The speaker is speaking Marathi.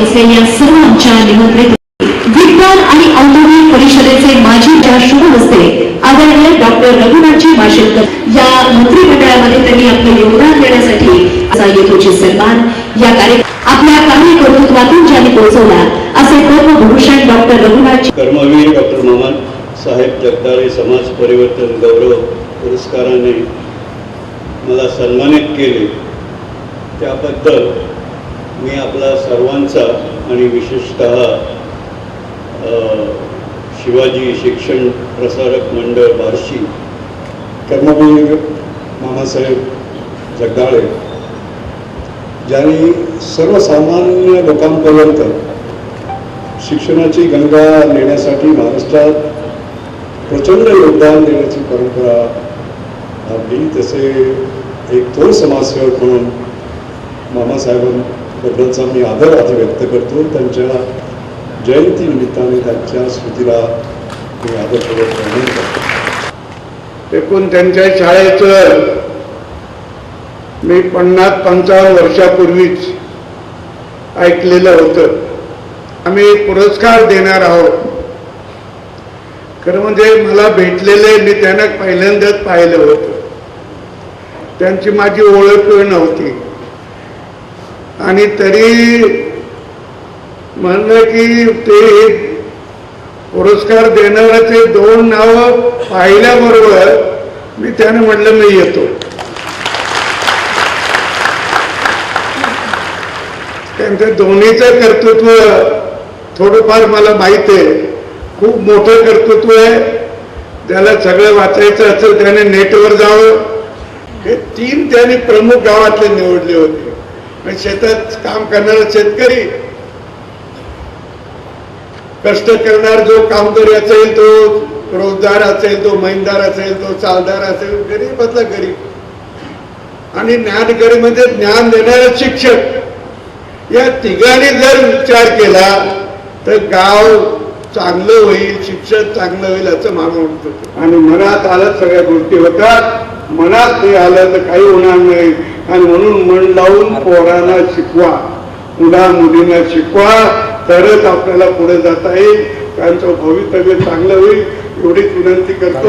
असलेल्या सर्व निमंत्रित विज्ञान आणि औद्योगिक परिषदेचे माजी आदरणीय डॉक्टर रघुनाथजी माशेलकर या मंत्रिमंडळामध्ये त्यांनी आपलं योगदान देण्यासाठी सन्मान या आपल्या कर्तृत्वातून ज्यांनी पोहोचवला असे डॉक्टर रघुनाथजी कर्मवीर डॉक्टर साहेब जगदाळे समाज परिवर्तन गौरव पुरस्काराने मला सन्मानित केले. त्याबद्दल मी आपला सर्वांचा आणि विशेषत शिवाजी शिक्षण प्रसारक मंडळ बार्शी कर्मवीर मामासाहेब जगदाळे ज्यांनी सर्वसामान्य लोकांपर्यंत शिक्षणाची गंगा नेण्यासाठी महाराष्ट्रात प्रचंड योगदान देण्याची परंपरा आपली तसे एक थोर समाजसेवक म्हणून मामासाहेबांबद्दलचा मी आदर आधी व्यक्त करतो. त्यांच्या जयंती निमित्ताने त्यांच्या स्मृतीला मी आदरपूर्वक प्रणाम करतो. एकूण त्यांच्या शाळेचं मी पन्नास पंचावन्न वर्षापूर्वीच ऐकलेलं होतं. आम्ही पुरस्कार देणार आहोत. खरं म्हणजे मला भेटलेले मी त्यांना पहिल्यांदाच पाहिलं होतं. त्यांची माझी ओळख नव्हती. आणि तरी म्हणलं की ते पुरस्कार देणाऱ्याचे दोन नावं पाहिल्याबरोबर मी त्याने म्हटलं मी येतो. त्यांचं दोन्हीचं कर्तृत्व थोडंफार मला माहीत आहे. खूप मोठं कर्तृत्व आहे. त्याला सगळं वाचायचं असेल त्याने नेटवर जावं. हे तीन त्यांनी प्रमुख गावातले निवडले होते. शेतात काम करणारा शेतकरी कष्ट करणार जो कामकरी असेल तो रोजदार असेल तो महिनदार असेल तो चालदार असेल गरीबातला गरीब. आणि ज्ञानकरी म्हणजे ज्ञान देणारे शिक्षक. या तिघांनी जर विचार केला तर गाव चांगलं होईल शिक्षण चांगलं होईल असं मला म्हणतो. आणि मनात आलं सगळ्या गोष्टी होतात. मनात नाही आलं तर काही होणार नाही. आणि म्हणून मन लावून पोरांना शिकवा मुला मुलींना शिकवा तरच आपल्याला पुढे जाता येईल. त्यांचं भवितव्य चांगलं होईल एवढीच विनंती करतो.